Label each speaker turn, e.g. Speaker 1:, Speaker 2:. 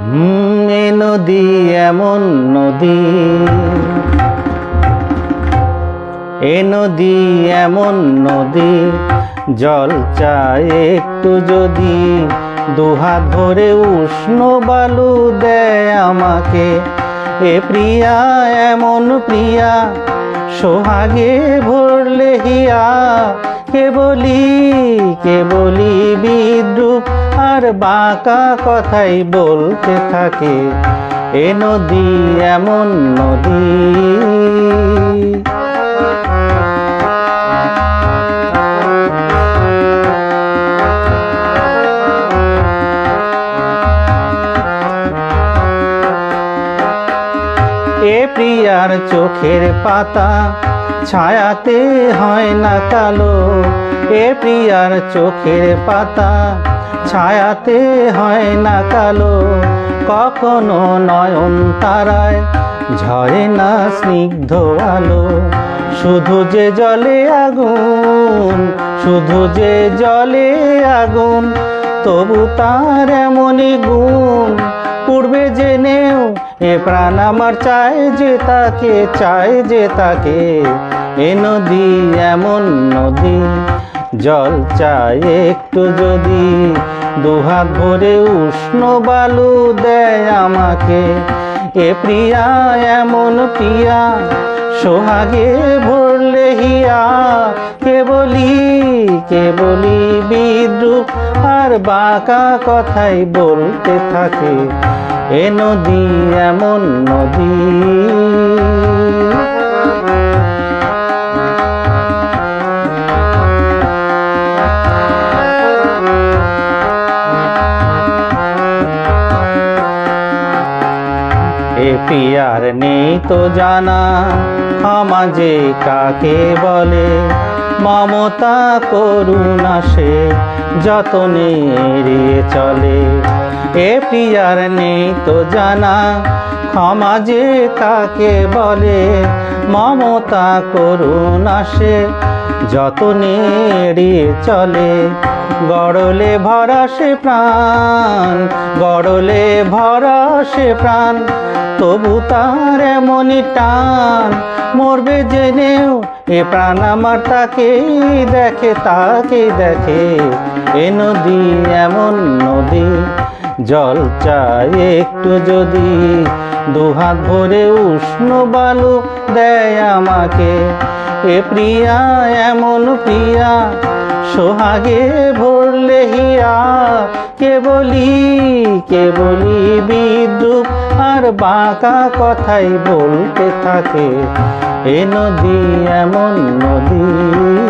Speaker 1: এ নদী এমন নদী। এ নদী এমন নদী, জল চায় একটু যদি। দুহাত ধরে উষ্ণ বালু দেয় আমাকে। এ প্রিয়া, এমন প্রিয়া, সোহাগে ভরলে হিয়া কে বলি কে বলি বিদ্রুপ? আর বাঁকা কথাই বলতে থাকে, এ নদী এমন নদী। এ প্রিয়ার চোখের পাতা ছায়াতে হয় না কালো, এ প্রিয়ার চোখের পাতা। ছায়াতে হয় না কালো, কখনো নয়ন তারায় ঝরে না স্নিগ্ধ আলো। শুধু যে জলে আগুন, শুধু যে জলে আগুন, তবু তার এমনই গুণ। পূর্বে জেনেও এ প্রাণ আমার চায় যে তাকে চায় যে তাকে। এ নদী এমন নদী, জল চায় একটু যদি। দুহাত ভরে উষ্ণ বালু দেয় আমাকে। এ প্রিয়া, এমন প্রিয়া, সোহাগে ভরলে হিয়া কে বলি কে বলি বিদ্রুপ আর বাঁকা কথাই বলতে থাকে। এ নদী এমন নদী। পিয়ার নেই তো জানা সমাজে কাকে বলে? মমতা করুণা সে যতনে এড়িয়ে চলে। এ প্রিয়ার নেই তো জানা সমাজে তাকে বলে, মমতা করুণা আসে, যতনে এড়িয়ে চলে। গড়লে ভরা সে প্রাণ, গড়লে ভরা সে প্রাণ, তবু তার এমনই টান, মরবে জেনেও এ প্রাণ আমার তাকেই দেখে, তাকে দেখে। এ নদী এমন নদী, জল চায় একটু যদি। দুহাত ভরে উষ্ণ বালু দেয় আমাকে। এ প্রিয়া, এমন প্রিয়া সোহাগে ভরলে হিয়া কে বলি কে বলি আর বাঁকা কথাই বলতে থাকে। এ নদী, এমন নদী।